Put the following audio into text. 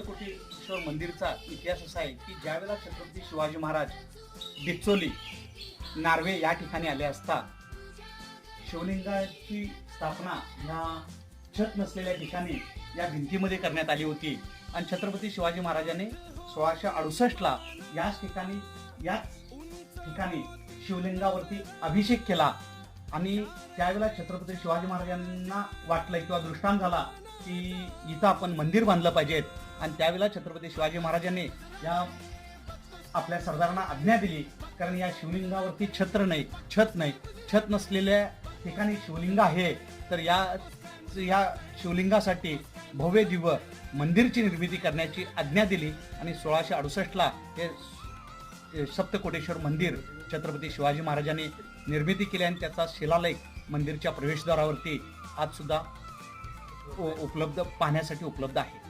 अष्टकोटीश्वर मंदिरचा इतिहास असा आहे की ज्यावेळेला छत्रपती शिवाजी महाराज बिचोली नार्वे या ठिकाणी आले असता शिवलिंगाची स्थापना ह्या छत नसलेल्या ठिकाणी या भिंतीमध्ये करण्यात आली होती. आणि छत्रपती शिवाजी महाराजांनी सोळाशे अडुसष्टला याच ठिकाणी याच ठिकाणी शिवलिंगावरती अभिषेक केला. आणि त्यावेळेला छत्रपती शिवाजी महाराजांना वाटलं किंवा दृष्टांत झाला की इथं आपण मंदिर बांधलं पाहिजेत आणि त्यावेळेला छत्रपती शिवाजी महाराजांनी या आपल्या सरदारांना आज्ञा दिली. कारण या शिवलिंगावरती छत्र नाही छत नाही. छत नसलेल्या ठिकाणी शिवलिंग आहे. तर या या शिवलिंगासाठी भव्य दिव्य मंदिरची निर्मिती करण्याची आज्ञा दिली. आणि सोळाशे अडुसष्टला हे सप्तकोटेश्वर मंदिर छत्रपती शिवाजी महाराजांनी निर्मिती केली आणि त्याचा शिलालेख मंदिरच्या प्रवेशद्वारावरती आज सुद्धा उपलब्ध पाहण्यासाठी उपलब्ध आहे.